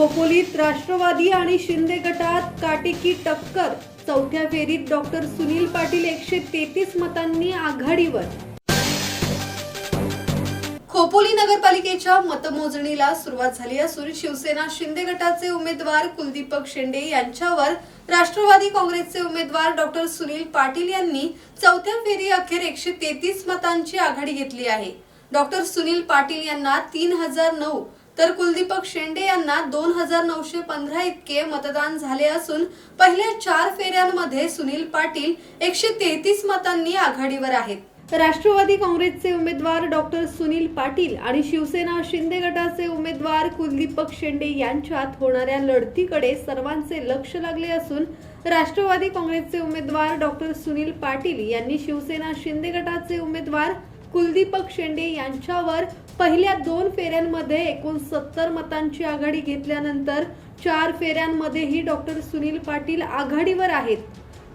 खोपोलीत राष्ट्रवादी आणि शिंदे गटात काटेकी टक्कर. चौथ्या फेरीत डॉक्टर सुनील पाटील एकशे तेहतीस मतांनी आघाडीवर. खोपोली नगरपालिकेच्या मतमोजणीला सुरुवात झाली असून शिवसेना शिंदे गटाचे उमेदवार कुलदीपक शेंडे यांच्यावर राष्ट्रवादी काँग्रेसचे उमेदवार डॉक्टर सुनील पाटील यांनी चौथ्या फेरी अखेर एकशे तेहतीस मतांची आघाडी घेतली आहे. डॉक्टर सुनील पाटील यांना तीन हजार नऊ तर कुलदीपक शेंडे यांना दोन हजार नऊशे पंधरा इतके मतदान झाले असून पहिल्या चार फेऱ्यांमध्ये सुनील पाटील एकशे तेहतीस मतांनी आघाडीवर आहेत. राष्ट्रवादी काँग्रेसचे उमेदवार डॉक्टर सुनील पाटील आणि शिवसेना शिंदे गटाचे उमेदवार कुलदीपक शेंडे यांच्यात होणाऱ्या लढतीकडे सर्वांचे लक्ष लागले असून राष्ट्रवादी काँग्रेसचे उमेदवार डॉक्टर सुनील पाटील यांनी शिवसेना शिंदे गटाचे उमेदवार कुलदीपक शेंडे यांच्यावर पहिल्या दोन फेऱ्यांमध्ये एकूण सत्तर मतांची आघाडी घेतल्यानंतर चार फेऱ्यांमध्येही डॉक्टर सुनील पाटील आघाडीवर आहेत.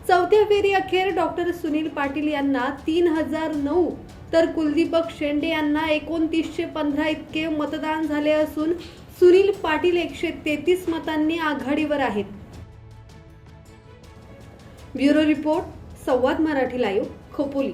चौथ्या फेरी अखेर डॉक्टर सुनील पाटील यांना तीन हजार नऊ तर कुलदीपक शेंडे यांना एकोणतीसशे पंधरा इतके मतदान झाले असून सुनील पाटील एकशे तेहतीस मतांनी आघाडीवर आहेत. Bureau report Samvad Marathi live Khopoli.